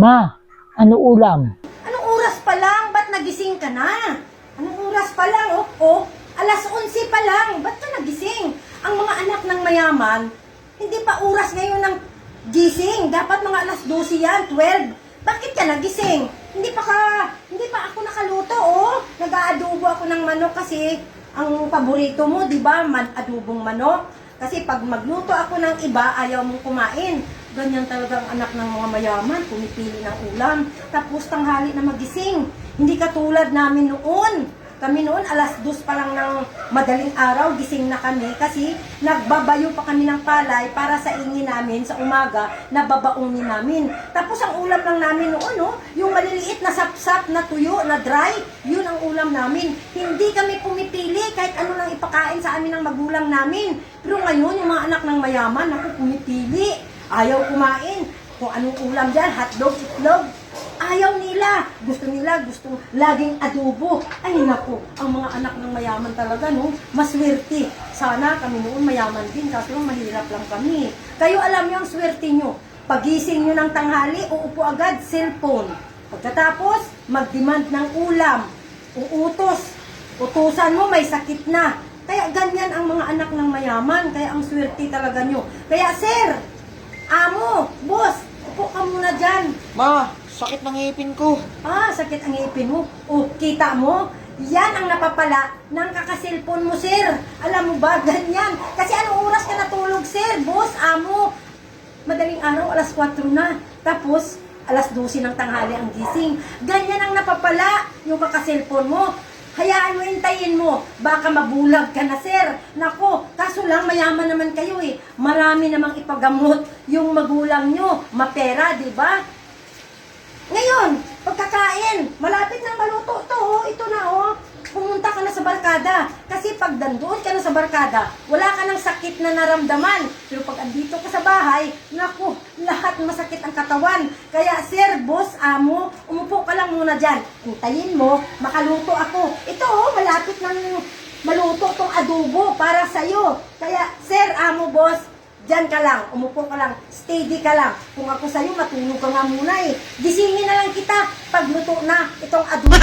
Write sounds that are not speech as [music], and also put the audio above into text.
Ma, ano ulam? Anong oras pa lang? Ba't nagising ka na? Anong oras pa lang? Oh, oh alas 11 pa lang. Ba't ka nagising? Ang mga anak ng mayaman, hindi pa oras ngayon ng gising. Dapat mga alas 12 yan, 12. Bakit ka nagising? Hindi pa ka, hindi pa ako nakaluto, oh. Nag-aadobo ako ng manok kasi ang paborito mo, di ba? Man, adobong manok. Kasi pag magluto ako ng iba, ayaw mong kumain. Ganyan talaga ang anak ng mga mayaman, pumipili ng ulam. Tapos tanghali na magising. Hindi katulad namin noon. Kami noon, alas dos pa lang ng madaling araw, gising na kami kasi nagbabayo pa kami ng palay para sa ingin namin sa umaga na babaunin namin. Tapos ang ulam lang namin noon, no, yung maliliit na sapsap na tuyo, na dry, yun ang ulam namin. Hindi kami pumipili kahit ano lang ipakain sa amin ng magulang namin. Pero ngayon, yung mga anak ng mayaman, ako pumipili. Ayaw kumain. Kung anong ulam dyan, hotdog, itlog, Ayaw nila. Gusto nila, gusto laging adobo. Ay nako, ang mga anak ng mayaman talaga, no? Maswerte. Sana kami noon mayaman din, kaso mahirap lang kami. Kayo alam niyo swerte nyo. Pagising nyo ng tanghali, uupo agad, cellphone. Pagkatapos, mag-demand ng ulam. Uutos. Utusan mo, may sakit na. Kaya ganyan ang mga anak ng mayaman. Kaya ang swerte talaga nyo. Kaya sir, amo, boss, upo ka muna dyan. Ma, sakit ng ngipin ko. Ah, sakit ang ngipin mo. Oh, kita mo? Yan ang napapala ng kakasilpon mo, sir. Alam mo ba, [laughs] ganyan. Kasi anong oras ka natulog, sir? Boss, amo. Madaling araw, alas 4 na. Tapos, alas 12 ng tanghali ang gising. Ganyan ang napapala yung kakasilpon mo. Hayaan mo, hintayin mo. Baka mabulag ka na, sir. Nako, kaso lang, mayaman naman kayo eh. Marami namang ipagamot yung magulang nyo. Mapera, di ba? Ngayon, pagkakain, malapit na maluto to, oh. ito na oh. Sa barkada. Kasi pag dandoon ka na sa barkada, wala ka ng sakit na naramdaman. Pero pag andito ka sa bahay, naku, lahat masakit ang katawan. Kaya sir, boss, amo, umupo ka lang muna dyan. Hintayin mo, makaluto ako. Ito oh, malapit ng maluto tong adobo para sa'yo. Kaya sir, amo, boss, Diyan ka lang, umupo ka lang, steady ka lang. Kung ako sa'yo, matulog ka nga muna eh. Gisingin na lang kita pag luto na itong adobo